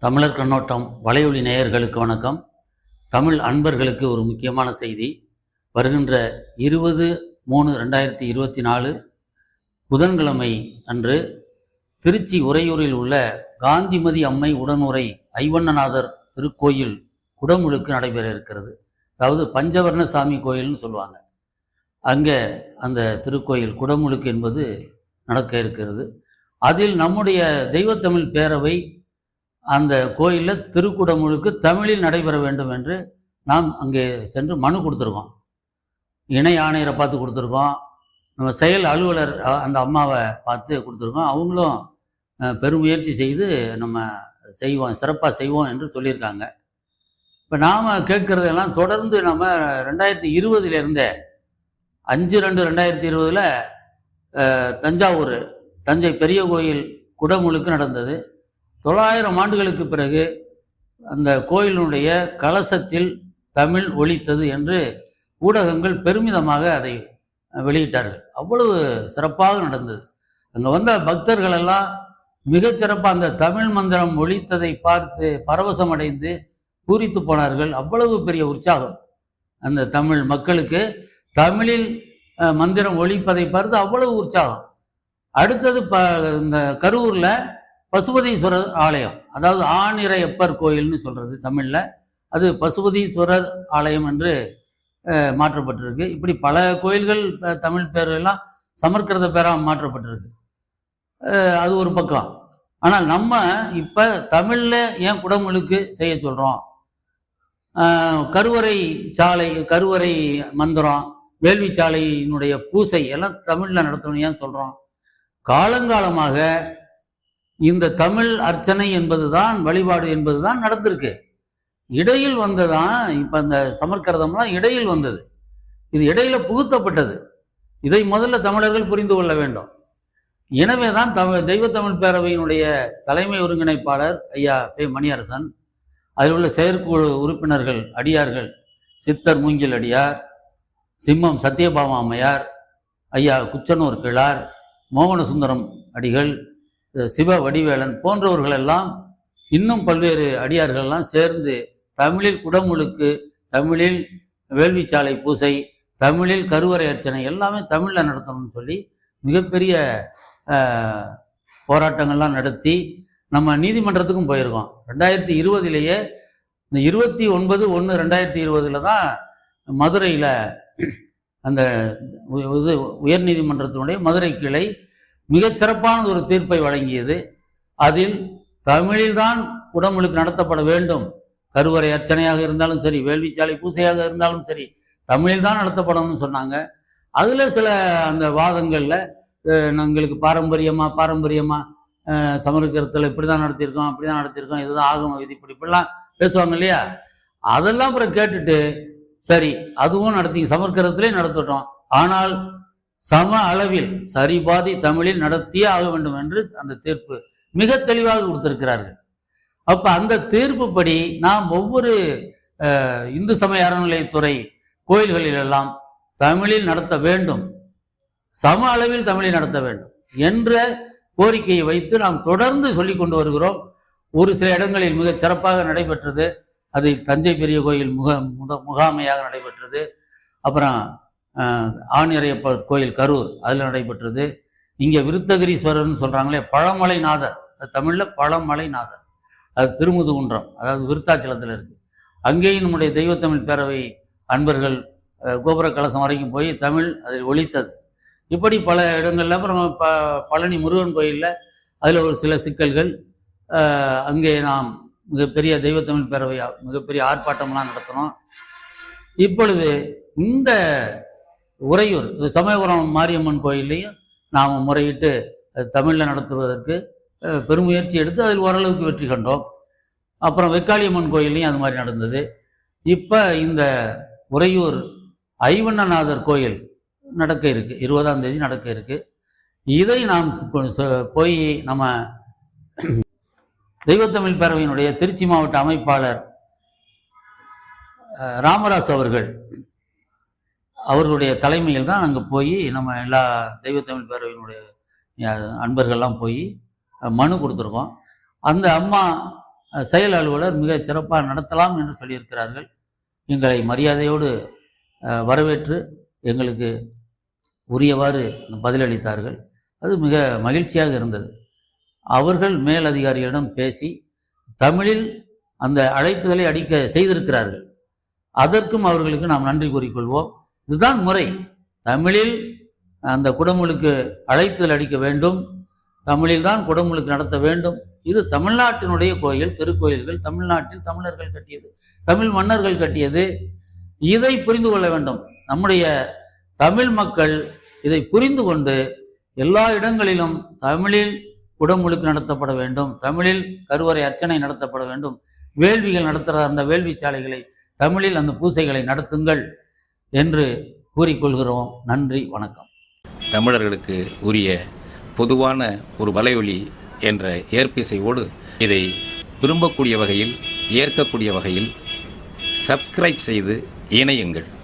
தமிழர் கண்ணோட்டம் வலையொலி நேயர்களுக்கு வணக்கம். தமிழ் அன்பர்களுக்கு ஒரு முக்கியமான செய்தி. வருகின்ற இருபது மூணு ரெண்டாயிரத்தி இருபத்தி நாலு புதன்கிழமை அன்று திருச்சி உறையூரில் உள்ள காந்திமதி அம்மை உடனுரை ஐவண்ணநாதர் திருக்கோயில் குடமுழுக்கு நடைபெற இருக்கிறது. அதாவது பஞ்சவர்ண சாமி கோயில்னு சொல்லுவாங்க. அங்கே அந்த திருக்கோயில் குடமுழுக்கு என்பது நடக்க இருக்கிறது. அதில் நம்முடைய தெய்வத்தமிழ் பேரவை அந்த கோயிலில் திருக்குடமுழுக்கு தமிழில் நடைபெற வேண்டும் என்று நாம் அங்கே சென்று மனு கொடுத்துருக்கோம். இணை ஆணையரை பார்த்து கொடுத்துருக்கோம். நம்ம செயல் அலுவலர் அந்த அம்மாவை பார்த்து கொடுத்துருக்கோம். அவங்களும் பெருமுயற்சி செய்து நம்ம செய்வோம் சிறப்பாக செய்வோம் என்று சொல்லியிருக்காங்க. இப்போ நாம் கேட்குறதெல்லாம் தொடர்ந்து நம்ம ரெண்டாயிரத்தி இருபதுலேருந்தே அஞ்சு ரெண்டு ரெண்டாயிரத்தி இருபதில் தஞ்சாவூர் தஞ்சை பெரிய கோயில் குடமுழுக்கு நடந்தது. தொள்ளாயிரம் ஆண்டுகளுக்கு பிறகு அந்த கோயிலினுடைய கலசத்தில் தமிழ் ஒழித்தது என்று ஊடகங்கள் பெருமிதமாக அதை வெளியிட்டார்கள். அவ்வளவு சிறப்பாக நடந்தது. அங்கே வந்த பக்தர்கள் எல்லாம் மிகச்சிறப்பாக அந்த தமிழ் மந்திரம் ஒழித்ததை பார்த்து பரவசமடைந்து பூரித்து போனார்கள். அவ்வளவு பெரிய உற்சாகம் அந்த தமிழ் மக்களுக்கு. தமிழில் மந்திரம் ஒழிப்பதை பார்த்து அவ்வளவு உற்சாகம். அடுத்தது ப இந்த கரூரில் பசுபதீஸ்வரர் ஆலயம் அதாவது ஆணிரையப்பர் கோயில்னு சொல்கிறது தமிழில். அது பசுபதீஸ்வரர் ஆலயம் என்று மாற்றப்பட்டிருக்கு. இப்படி பல கோயில்கள் தமிழ் பேரெல்லாம் எல்லாம் பேராக மாற்றப்பட்டிருக்கு. அது ஒரு பக்கம். ஆனால் நம்ம இப்போ தமிழில் ஏன் குடமுழுக்கு செய்ய சொல்கிறோம் கருவறை சாலை கருவறை மந்திரம் வேள்வி சாலையினுடைய பூசை எல்லாம் தமிழில் நடத்தணும் ஏன் சொல்கிறோம் காலங்காலமாக இந்த தமிழ் அர்ச்சனை என்பதுதான் வழிபாடு என்பதுதான் நடந்திருக்கு. இடையில் வந்ததான் இப்ப இந்த சமற்கிருதம்லாம் இடையில் வந்தது. இது இடையில புகுத்தப்பட்டது. இதை முதல்ல தமிழர்கள் புரிந்து கொள்ள வேண்டும். எனவே தான் தமிழ் தெய்வ தமிழ் பேரவையினுடைய தலைமை ஒருங்கிணைப்பாளர் ஐயா பே மணியரசன் அதில் உள்ள செயற்குழு உறுப்பினர்கள் அடியார்கள் சித்தர் மூங்கில் அடியார் சிம்மம் சத்யபாமா அம்மையார் ஐயா குச்சனூர் கிழார் மோகனசுந்தரம் அடிகள் சிவ வடிவேலன் போன்றவர்கள் எல்லாம் இன்னும் பல்வேறு அடியார்கள் எல்லாம் சேர்ந்து தமிழில் குடமுழுக்கு தமிழில் வேள்விச்சாலை பூசை தமிழில் கருவறை அர்ச்சனை எல்லாமே தமிழில் நடத்தணும்னு சொல்லி மிகப்பெரிய போராட்டங்கள்லாம் நடத்தி நம்ம நீதிமன்றத்துக்கும் போயிருக்கோம். ரெண்டாயிரத்தி இருபதுலேயே இந்த இருபத்தி ஒன்பது ஒன்று ரெண்டாயிரத்தி இருபதில் தான் மதுரையில் அந்த உ- இது உயர்நீதிமன்றத்தினுடைய மதுரை கிளை மிகச் சிறப்பான ஒரு தீர்ப்பை வழங்கியது. அதில் தமிழில்தான் குடமுழுக்கு நடத்தப்பட வேண்டும். கருவறை அர்ச்சனையாக இருந்தாலும் சரி வேள்விச்சாலை பூசையாக இருந்தாலும் சரி தமிழில் தான் நடத்தப்படணும்னு சொன்னாங்க. அதில் சில அந்த வாதங்களில் எங்களுக்கு பாரம்பரியமாக பாரம்பரியமாக சமர்க்கிறத்தில் இப்படி தான் நடத்தியிருக்கோம் அப்படி தான் நடத்தியிருக்கோம் இதுதான் ஆகம விதி இப்படி இப்படிலாம் பேசுவாங்க இல்லையா? அதெல்லாம் அப்புறம் கேட்டுட்டு சரி அதுவும் நடத்தி சமர்க்கிறதுலே நடத்தட்டும். ஆனால் சம அளவில் சரிபாதி தமிழில் நடத்தியே ஆக வேண்டும் என்று அந்த தீர்ப்பு மிக தெளிவாக கொடுத்திருக்கிறார்கள். அப்போ அந்த தீர்ப்புப்படி நாம் ஒவ்வொரு இந்து சமய அறநிலையத்துறை கோயில்களில் எல்லாம் தமிழில் நடத்த வேண்டும். சம அளவில் தமிழில் நடத்த வேண்டும் என்ற கோரிக்கையை வைத்து நாம் தொடர்ந்து சொல்லி கொண்டு வருகிறோம். ஒரு சில இடங்களில் மிகச் சிறப்பாக நடைபெற்றது. அது தஞ்சை பெரிய கோயில் முக முக- முகாமையாக நடைபெற்றது. அப்புறம் ஆணியரையப்பர் கோயில் கரூர் அதில் நடைபெற்றது. இங்கே விருத்தகிரீஸ்வரர்னு சொல்கிறாங்களே பழமலைநாதர். அது தமிழில் பழமலைநாதர். அது திருமுதுகுன்றம் அதாவது விருத்தாச்சலத்தில் இருக்குது அங்கேயும் நம்முடைய தெய்வத்தமிழ் பேரவை அன்பர்கள் கோபுர கலசம் வரைக்கும் போய் தமிழ் அதில் ஒழித்தது இப்படி பல இடங்களில் அப்புறம் ப பழனி முருகன் கோயிலில் அதில் ஒரு சில சிக்கல்கள். அங்கே நாம் மிகப்பெரிய தெய்வத்தமிழ் பேரவை மிகப்பெரிய ஆர்ப்பாட்டம்லாம் நடத்தினோம். இப்பொழுது இந்த உறையூர் இது சமயபுரம் மாரியம்மன் கோயில்லையும் நாம் முறையிட்டு தமிழில் நடத்துவதற்கு பெருமுயற்சி எடுத்து அதில் ஓரளவுக்கு வெற்றி கண்டோம். அப்புறம் வெக்காளியம்மன் கோயில்லையும் அது மாதிரி நடந்தது. இப்போ இந்த உறையூர் ஐவண்ணநாதர் கோயில் நடக்க இருக்கு இருபதாம் தேதி நடக்க இருக்கு. இதை நாம் கொ- போய் நம்ம தெய்வத்தமிழ் பேரவையினுடைய திருச்சி மாவட்ட அமைப்பாளர் ராமராஸ் ராமராஜ் அவர்கள் அவர்களுடைய தலைமையில் தான் அங்கே போய் நம்ம எல்லா தெய்வத்தமிழ் பேரவையினுடைய அன்பர்கள்லாம் போய் மனு கொடுத்துருக்கோம். அந்த அம்மா செயல் அலுவலர் மிக சிறப்பாக நடத்தலாம் என்று சொல்லியிருக்கிறார்கள். எங்களை மரியாதையோடு வரவேற்று எங்களுக்கு உரியவாறு பதிலளித்தார்கள். அது மிக மகிழ்ச்சியாக இருந்தது. அவர்கள் மேலதிகாரிகளிடம் பேசி தமிழில் அந்த அழைப்புதலை அடிக்க செய்திருக்கிறார்கள். அதற்கும் அவர்களுக்கு நாம் நன்றி கூறிக்கொள்வோம். இதுதான் முறை. தமிழில் அந்த குடமுழுக்கு அழைப்புதல் அடிக்க வேண்டும். தமிழில் தான் குடமுழுக்கு நடத்த வேண்டும். இது தமிழ்நாட்டினுடைய கோயில் திருக்கோயில்கள் தமிழ்நாட்டில் தமிழர்கள் கட்டியது தமிழ் மன்னர்கள் கட்டியது. இதை புரிந்து கொள்ள வேண்டும். நம்முடைய தமிழ் மக்கள் இதை புரிந்து கொண்டு எல்லா இடங்களிலும் தமிழில் குடமுழுக்கு நடத்தப்பட வேண்டும். தமிழில் கருவறை அர்ச்சனை நடத்தப்பட வேண்டும். வேள்விகள் நடத்துகிற அந்த வேள்வி சாலைகளை தமிழில் அந்த பூசைகளை நடத்துங்கள். என்று கூறிக்கொள்கிறோம். நன்றி வணக்கம். தமிழர்களுக்கு உரிய பொதுவான ஒரு வலையொலி என்ற ஏற்பிசையோடு இதை விரும்பக்கூடிய வகையில் ஏற்கக்கூடிய வகையில் சப்ஸ்கிரைப் செய்து இணையுங்கள்.